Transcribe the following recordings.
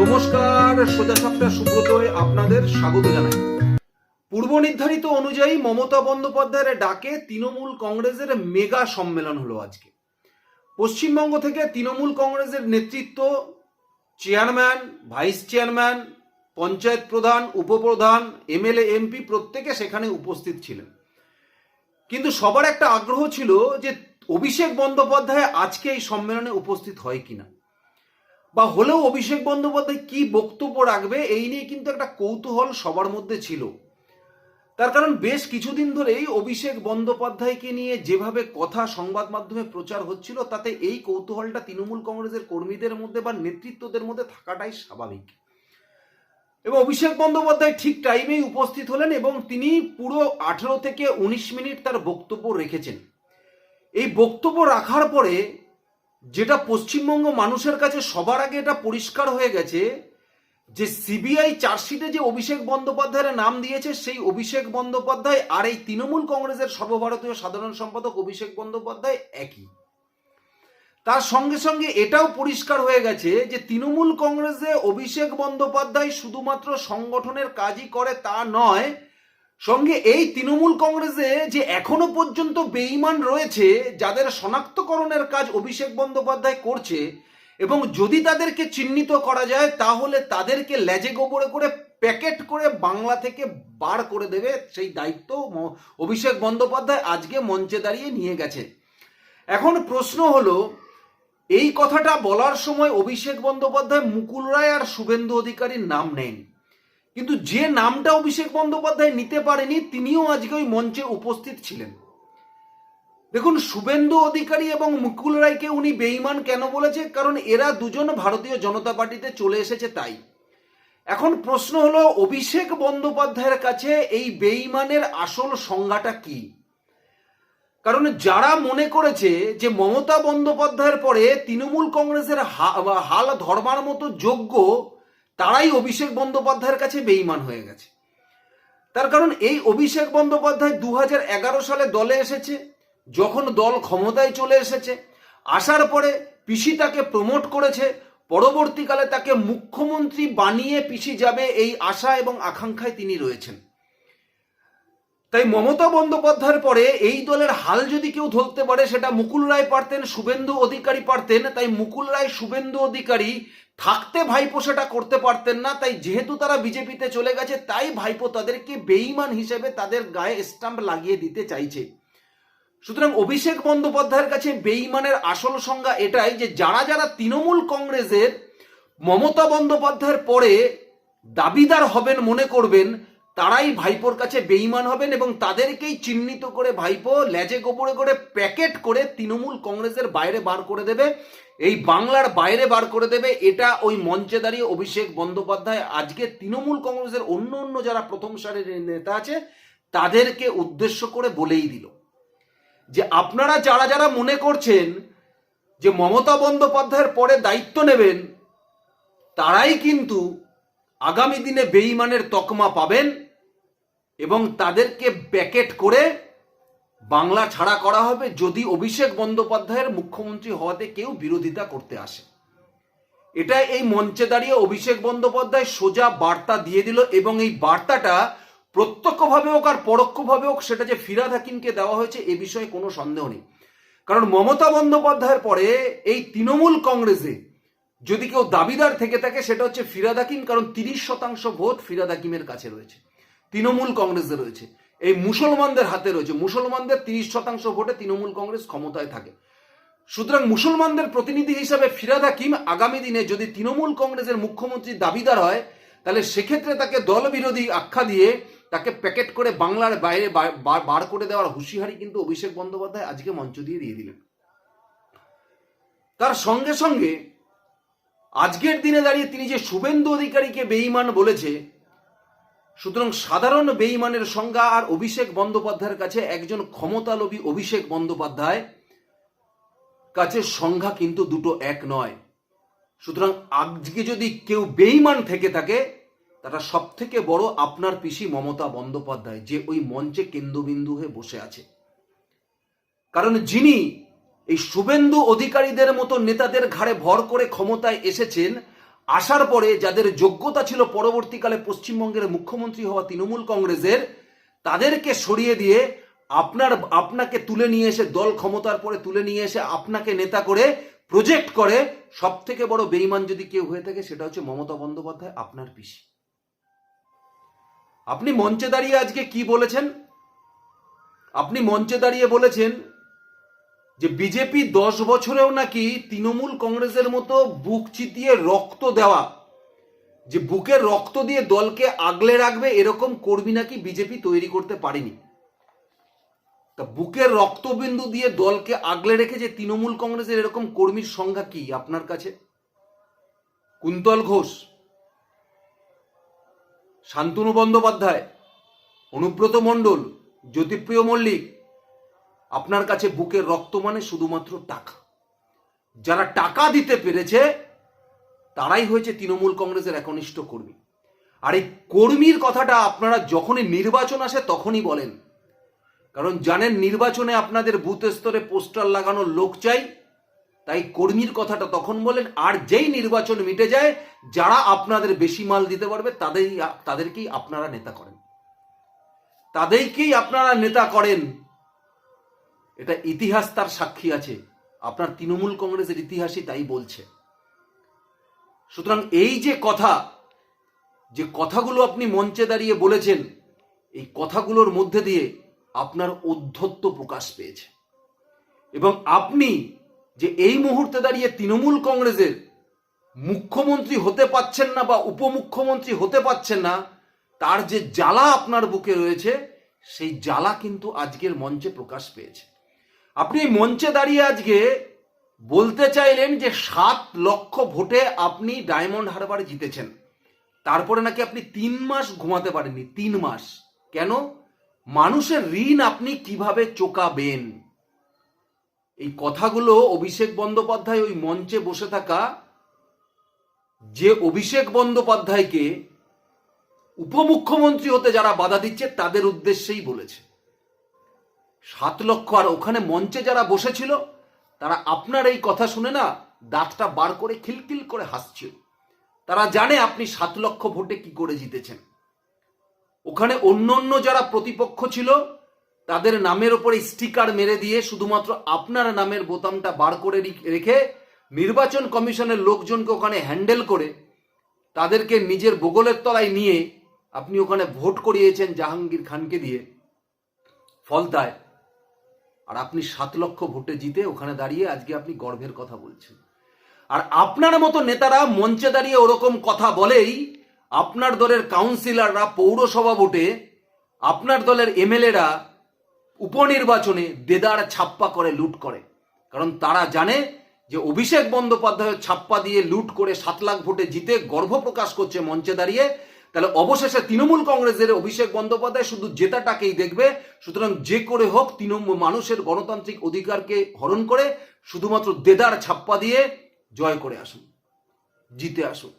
নমস্কার, সোজা সাপটা সুব্রতয় আপনাদের স্বাগত জানাই। পূর্ব নির্ধারিত অনুযায়ী মমতা বন্দ্যোপাধ্যায়ের ডাকে তৃণমূল কংগ্রেসের মেগা সম্মেলন হলো আজকে। পশ্চিমবঙ্গ থেকে তৃণমূল কংগ্রেসের নেতৃত্ব, চেয়ারম্যান, ভাইস চেয়ারম্যান, পঞ্চায়েত প্রধান, উপপ্রধান, এমএলএ, এমপি প্রত্যেকে সেখানে উপস্থিত ছিলেন। কিন্তু সবার একটা আগ্রহ ছিল যে অভিষেক বন্দ্যোপাধ্যায় আজকে এই সম্মেলনে উপস্থিত হয় কিনা। বা হলেও অভিষেক বন্দ্যোপাধ্যায় কি বক্তব্য রাখবে, এই নিয়ে কিন্তু একটা কৌতূহল সবার মধ্যে ছিল। তার কারণ বেশ কিছুদিন ধরেই অভিষেক বন্দ্যোপাধ্যায়কে নিয়ে যেভাবে কথা সংবাদ মাধ্যমে প্রচার হচ্ছিল, তাতে এই কৌতূহলটা তৃণমূল কংগ্রেসের কর্মীদের মধ্যে বা নেতৃত্বদের মধ্যে থাকাটাই স্বাভাবিক। এবং অভিষেক বন্দ্যোপাধ্যায় ঠিক টাইমেই উপস্থিত হলেন এবং তিনি পুরো আঠেরো থেকে উনিশ মিনিট তার বক্তব্য রেখেছেন। এই বক্তব্য রাখার পরে যেটা পশ্চিমবঙ্গ মানুষের কাছে সবার আগে এটা পরিষ্কার হয়ে গেছে যে সিবিআই চার্জশিটে যে অভিষেক বন্দ্যোপাধ্যায়ের নাম দিয়েছে, সেই অভিষেক বন্দ্যোপাধ্যায় আর এই তৃণমূল কংগ্রেসের সর্বভারতীয় সাধারণ সম্পাদক অভিষেক বন্দ্যোপাধ্যায় একই। তার সঙ্গে সঙ্গে এটাও পরিষ্কার হয়ে গেছে যে তৃণমূল কংগ্রেসে অভিষেক বন্দ্যোপাধ্যায় শুধুমাত্র সংগঠনের কাজই করে তা নয় সঙ্গে এই তৃণমূল কংগ্রেসে যে এখনও পর্যন্ত বেঈমান রয়েছে, যাদের শনাক্তকরণের কাজ অভিষেক বন্দ্যোপাধ্যায় করছে, এবং যদি তাদেরকে চিহ্নিত করা যায়, তাহলে তাদেরকে লেজে গোবরে করে প্যাকেট করে বাংলা থেকে বার করে দেবে। সেই দায়িত্ব অভিষেক বন্দ্যোপাধ্যায় আজকে মঞ্চে দাঁড়িয়ে নিয়ে গেছে। এখন প্রশ্ন হলো, এই কথাটা বলার সময় অভিষেক বন্দ্যোপাধ্যায় মুকুল রায় আর শুভেন্দু অধিকারীর নাম নেন। কিন্তু যে নামটা অভিষেক বন্দ্যোপাধ্যায় নিতে পারেনি, তিনিও আজকে ওই মঞ্চে উপস্থিত ছিলেন। দেখুন, শুভেন্দু অধিকারী এবং মুকুল রায়কে উনি বেঈমান কেন বলেছে? কারণ এরা দুজন ভারতীয় জনতা পার্টিতে চলে এসেছে তাই। এখন প্রশ্ন হলো, অভিষেক বন্দ্যোপাধ্যায়ের কাছে এই বেঈমানের আসল সংজ্ঞাটা কি? কারণ যারা মনে করেছে যে মমতা বন্দ্যোপাধ্যায়ের পরে তৃণমূল কংগ্রেসের হাল ধরবার মতো যোগ্য তারাই অভিষেক বন্দ্যোপাধ্যায়ের কাছে বেইমান হয়ে গেছে। তার কারণ এই অভিষেক বন্দ্যোপাধ্যায় দুহাজার এগারো সালে দলে এসেছে, যখন দল ক্ষমতায় চলে এসেছে, আসার পরে পিসি তাকে প্রমোট করেছে, পরবর্তীকালে তাকে মুখ্যমন্ত্রী বানিয়ে পিসি যাবে এই আশা এবং আকাঙ্ক্ষায় তিনি রয়েছেন। তাই মমতা বন্দ্যোপাধ্যায়ের পরে এই দলের হাল যদি কেউ ধরতে পারে, সেটা মুকুল রায় পারতেন, শুভেন্দু অধিকারী পারতেন, তাই মুকুল রায়, শুভেন্দু অধিকারী থাকতে ভাইপো সেটা করতে পারতেন না, তাই যেহেতু তারা বিজেপিতে চলে গেছে, তাই ভাইপো তাদেরকে বেইমান হিসেবে তাদের গায়ে স্টাম্প লাগিয়ে দিতে চাইছে। সুতরাং অভিষেক বন্দ্যোপাধ্যায়ের কাছে বেইমানের আসল সংজ্ঞা এটাই যে, যারা যারা তৃণমূল কংগ্রেসের মমতা বন্দ্যোপাধ্যায়ের পরে দাবিদার হবেন মনে করবেন, তারাই ভাইপোর কাছে বেইমান হবেন এবং তাদেরকেই চিহ্নিত করে ভাইপো লেজে গোপরে করে প্যাকেট করে তৃণমূল কংগ্রেসের বাইরে বার করে দেবে। এই বাংলার বাইরে বার করে দেবে, এটা ওই মঞ্চে দাঁড়িয়ে অভিষেক বন্দ্যোপাধ্যায়। আজকে তৃণমূল কংগ্রেসের অন্য অন্য যারা প্রথম সারের নেতা আছে, তাদেরকে উদ্দেশ্য করে বলেই দিল যে আপনারা যারা যারা মনে করছেন যে মমতা বন্দ্যোপাধ্যায়ের পরে দায়িত্ব নেবেন, তারাই কিন্তু আগামী দিনে বেঈমানের তকমা পাবেন এবং তাদেরকে প্যাকেট করে বাংলা ছাড়া করা হবে যদি অভিষেক বন্দ্যোপাধ্যায়ের মুখ্যমন্ত্রী হওয়াতে কেউ বিরোধিতা করতে আসে। এটা এই মঞ্চে দাঁড়িয়ে অভিষেক বন্দ্যোপাধ্যায় সোজা বার্তা দিয়ে দিল এবং এই বার্তাটা প্রত্যক্ষভাবে হোক আর পরোক্ষভাবে হোক, সেটা যে ফিরাদ হাকিমকে দেওয়া হয়েছে এ বিষয়ে কোনো সন্দেহ নেই। কারণ মমতা বন্দ্যোপাধ্যায়ের পরে এই তৃণমূল কংগ্রেসে যদি কেউ দাবিদার থেকে থাকে, সেটা হচ্ছে ফিরাদ হাকিম, কারণ তিরিশ শতাংশ ভোট ফিরাদ হাকিমের কাছে রয়েছে। তৃণমূল কংগ্রেসে রয়েছে। এই মুসলমানদের হাতে রয়েছে। মুসলমানদের তিরিশ শতাংশ ভোটে তৃণমূল কংগ্রেস ক্ষমতায় থাকে। সুতরাং মুসলমানদের প্রতিনিধি হিসাবে ফিরাদ হাকিম আগামী দিনে যদি তৃণমূল কংগ্রেসের মুখ্যমন্ত্রী দাবিদার হয়, তাহলে সেক্ষেত্রে তাকে দলবিরোধী আখ্যা দিয়ে তাকে প্যাকেট করে বাংলার বাইরে বার করে দেওয়ার হুঁশিয়ারি কিন্তু অভিষেক বন্দ্যোপাধ্যায় আজকে মঞ্চ দিয়ে দিয়ে দিলেন। তার সঙ্গে সঙ্গে আজকের দিনে দাঁড়িয়ে তিনি যে শুভেন্দু অধিকারীকে বেঈমান বলেছে সুতরাং সাধারণ বেঈমানের সংজ্ঞা আর অভিষেক বন্দ্যোপাধ্যায়ের কাছে একজন ক্ষমতালোভী অভিষেক বন্দ্যোপাধ্যায় কাছে সংজ্ঞা কিন্তু দুটো এক নয়। সুতরাং আজকে যদি কেউ বেঈমান থেকে থাকে, তারা সব থেকে বড় আপনার পিসি মমতা বন্দ্যোপাধ্যায়, যে ওই মঞ্চে কেন্দ্রবিন্দু হয়ে বসে আছে। কারণ যিনি এই শুভেন্দু অধিকারীদের মতো নেতাদের ঘাড়ে ভর করে ক্ষমতায় এসেছেন আসার পরে যাদের যোগ্যতা ছিল পরবর্তীকালে পশ্চিমবঙ্গের মুখ্যমন্ত্রী হওয়া তৃণমূল কংগ্রেসের, তাদেরকে সরিয়ে দিয়ে আপনার, আপনাকে তুলে নিয়ে এসে দল ক্ষমতার পরে তুলে নিয়ে এসে আপনাকে নেতা করে প্রজেক্ট করে সব থেকে বড় বেইমান যদি কেউ হয়ে থাকে সেটা হচ্ছে মমতা বন্দ্যোপাধ্যায়, আপনার পিসি। আপনি মঞ্চে দাঁড়িয়ে আজকে কি বলেছেন? আপনি মঞ্চে দাঁড়িয়ে বলেছেন যে বিজেপি দশ বছরেও নাকি তৃণমূল কংগ্রেসের মতো বুক চিতিয়ে রক্ত দেওয়া, যে বুকের রক্ত দিয়ে দলকে আগলে রাখবে এরকম কর্মী নাকি বিজেপি তৈরি করতে পারেনি। তা বুকের রক্তবিন্দু দিয়ে দলকে আগলে রেখে যে তৃণমূল কংগ্রেসের এরকম কর্মীর সংখ্যা কি আপনার কাছে? কুন্তল ঘোষ, শান্তনু বন্দ্যোপাধ্যায়, অনুব্রত মণ্ডল, জ্যোতিপ্রিয় মল্লিক আপনার কাছে বুকের রক্ত মানে শুধুমাত্র টাকা। যারা টাকা দিতে পেরেছে, তারাই হয়েছে তৃণমূল কংগ্রেসের একনিষ্ঠ কর্মী। আর এই কর্মীর কথাটা আপনারা যখনই নির্বাচন আসে, তখনই বলেন। কারণ জানেন নির্বাচনে আপনাদের বুথ স্তরে পোস্টার লাগানোর লোক চাই, তাই কর্মীর কথাটা তখন বলেন। আর যেই নির্বাচন মিটে যায়, যারা আপনাদের বেশি মাল দিতে পারবে, তাদেরই তাদেরকেই আপনারা নেতা করেন। তাদেরকেই আপনারা নেতা করেন। এটা ইতিহাস তার সাক্ষী আছে। আপনার তৃণমূল কংগ্রেসের ইতিহাসই তাই বলছে। সুতরাং এই যে কথা, যে কথাগুলো আপনি মঞ্চে দাঁড়িয়ে বলেছেন, এই কথাগুলোর মধ্যে দিয়ে আপনার অধ্যত্ব প্রকাশ পেয়েছে। এবং আপনি যে এই মুহূর্তে দাঁড়িয়ে তৃণমূল কংগ্রেসের মুখ্যমন্ত্রী হতে পাচ্ছেন না বা উপমুখ্যমন্ত্রী হতে পাচ্ছেন না, তার যে জ্বালা আপনার বুকে রয়েছে, সেই জ্বালা কিন্তু আজকের মঞ্চে প্রকাশ পেয়েছে। আপনি মঞ্চে দাঁড়িয়ে আজকে বলতে চাইলেন যে সাত লক্ষ ভোটে আপনি ডায়মন্ড হারবারে জিতেছেন। তারপরে নাকি আপনি তিন মাস ঘুমাতে পারেননি, তিন মাস। কেন? মানুষের ঋণ আপনি কীভাবে চোকাবেন? এই কথাগুলো অভিষেক বন্দ্যোপাধ্যায় ওই মঞ্চে বসে থাকা যে অভিষেক বন্দ্যোপাধ্যায়কে উপমুখ্যমন্ত্রী হতে যারা বাধা দিচ্ছে, তাদের উদ্দেশ্যেই বলেছে। সাত লক্ষ আর ওখানে মঞ্চে যারা বসেছিল, তারা আপনার এই কথা শুনে না দাঁতটা বার করে খিলখিল করে হাসছিল। তারা জানে আপনি সাত লক্ষ ভোটে কি করে জিতেছেন। ওখানে অন্য অন্য যারা প্রতিপক্ষ ছিল, তাদের নামের ওপরে স্টিকার মেরে দিয়ে শুধুমাত্র আপনার নামের বোতামটা বার করে রেখে নির্বাচন কমিশনের লোকজনকে ওখানে হ্যান্ডেল করে তাদেরকে নিজের বগলের তলায় নিয়ে আপনি ওখানে ভোট করিয়েছেন জাহাঙ্গীর খানকে দিয়ে। ফলতায় আর আপনি সাত লক্ষ ভোটে জিতে ওখানে দাঁড়িয়ে আজকে আপনি গর্বের কথা বলছেন। আর আপনার মতো নেতারা মঞ্চে দাঁড়িয়ে ওরকম কথা বলেই আপনার দলের কাউন্সিলররা পৌরসভা ভোটে আপনার দলের এমএলএরা উপনির্বাচনে দেদার ছাপ্পা করে লুট করে। কারণ তারা জানে যে অভিষেক বন্দ্যোপাধ্যায় ছাপ্পা দিয়ে লুট করে সাত লাখ ভোটে জিতে গর্ব প্রকাশ করছে মঞ্চে দাঁড়িয়ে। তাহলে অবশেষে তৃণমূল কংগ্রেসের অভিষেক বন্দ্যোপাধ্যায় শুধু জেতাটাকেই দেখবে, সুতরাং যে করে হোক তৃণমূল মানুষের গণতান্ত্রিক অধিকারকে হরণ করে শুধুমাত্র দেদার ছাপ্পা দিয়ে জয় করে আসুন, জিতে আসুন।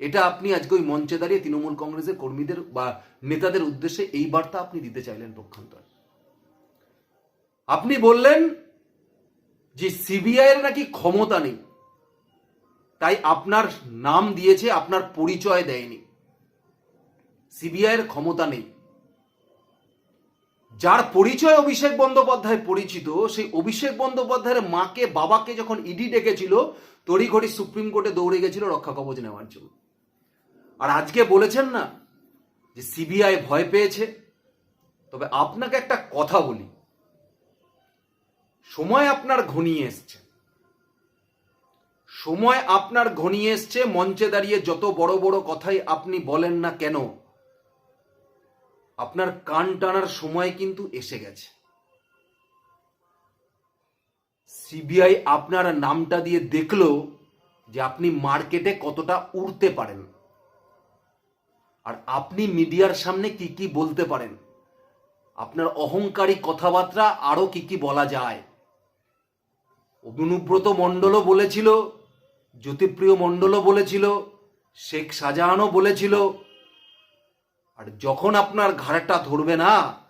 এটা আপনি আজকে ওই মঞ্চে দাঁড়িয়ে তৃণমূল কংগ্রেসের কর্মীদের বা নেতাদের উদ্দেশ্যে এই বার্তা আপনি দিতে চাইলেন পক্ষান্তর। আপনি বললেন যে সিবিআই এর নাকি ক্ষমতা নেই, তাই আপনার নাম দিয়েছে, আপনার পরিচয় দেয়নি। সিবিআই এর ক্ষমতা নেই। যার পরিচয় অভিষেক বন্দ্যোপাধ্যায় পরিচিত, সেই অভিষেক বন্দ্যোপাধ্যায়ের মাকে, বাবাকে যখন ইডি ডেকেছিল, তড়িঘড়ি সুপ্রিম কোর্টে দৌড়ে গেছিল, রক্ষা কবচ নেওয়ার জন্য। আর আজকে বলেছেন না যে সিবিআই ভয় পেয়েছে। তবে আপনাকে একটা কথা বলি। সময় আপনার ঘনিয়ে এসছে। সময় আপনার ঘনিয়ে এসছে, মঞ্চে দাঁড়িয়ে যত বড় বড় কথাই আপনি বলেন না কেন আপনার কান টানার সময় কিন্তু এসে গেছে। সিবিআই আপনার নামটা দিয়ে দেখল যে আপনি মার্কেটে কতটা উড়তে পারেন। আর আপনি মিডিয়ার সামনে কি কি বলতে পারেন? আপনার অহংকারী কথাবার্তা আরও কি কি বলা যায়? অনুব্রত মণ্ডলও বলেছিল, জ্যোতিপ্রিয় মণ্ডলও বলেছিল, শেখ শাহজাহানও বলেছিল আর যখন আপনার ঘাড়টা ধরবে না,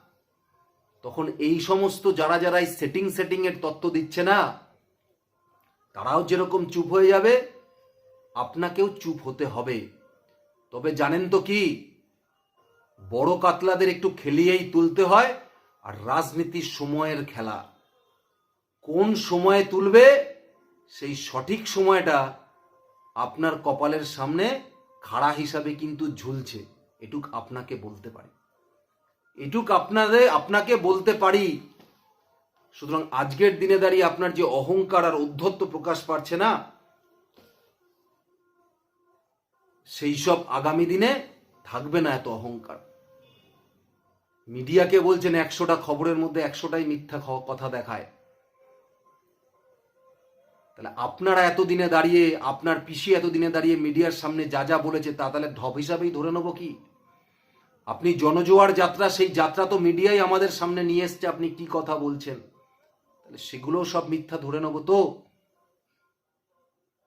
তখন এই সমস্ত যারা যারা এই সেটিং সেটিং এর তত্ত্ব দিচ্ছে না, তারাও যেরকম চুপ হয়ে যাবে, আপনাকেও চুপ হতে হবে। তবে জানেন তো কি? বড় কাতলাদের একটু খেলিয়েই তুলতে হয় আর রাজনীতির সময়ের খেলা। কোন সময়ে তুলবে, সেই সঠিক সময়টা আপনার কপালের সামনে খাড়া হিসাবে কিন্তু ঝুলছে। এটুক আপনাকে বলতে পারি। এটুক আপনাদের আপনাকে বলতে পারি। সুতরাং আজকের দিনে দাঁড়িয়ে আপনার যে অহংকার আর উদ্ধত্ত প্রকাশ পাচ্ছে না, সেই সব আগামী দিনে থাকবে না এত অহংকার। মিডিয়াকে বলছেন একশোটা খবরের মধ্যে একশোটাই মিথ্যা কথা দেখায়। তাহলে আপনারা এতদিনে দাঁড়িয়ে, আপনার পিসি এতদিনে দাঁড়িয়ে মিডিয়ার সামনে যা যা বলেছে তা তাহলে ঢপ হিসাবেই ধরে নেব কি? আপনি জনজোয়ার যাত্রা, সেই যাত্রা তো মিডিয়াই আমাদের সামনে নিয়ে এসছে, আপনি কি কথা বলছেন? তাহলে সেগুলোও সব মিথ্যা ধরে নেব তো।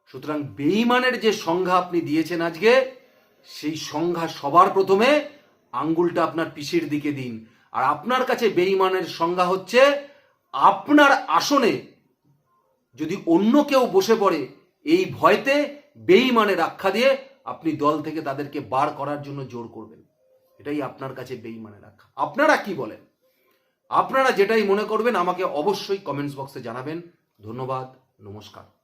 সুতরাং বেইমানের যে সংজ্ঞা আপনি দিয়েছেন আজকে, সেই সংজ্ঞা সবার প্রথমে আঙ্গুলটা আপনার পিসির দিকে দিন। আর আপনার কাছে বেইমানের সংজ্ঞা হচ্ছে, আপনার আসনে যদি অন্য কেউ বসে পড়ে এই ভয়তে বেইমানের আখ্যা দিয়ে আপনি দল থেকে তাদেরকে বার করার জন্য জোর করবেন, এটাই আপনার কাছে বেইমানের আখ্যা। আপনারা কি বলেন? আপনারা যেটাই মনে করবেন আমাকে অবশ্যই কমেন্টস বক্সে জানাবেন। ধন্যবাদ, নমস্কার।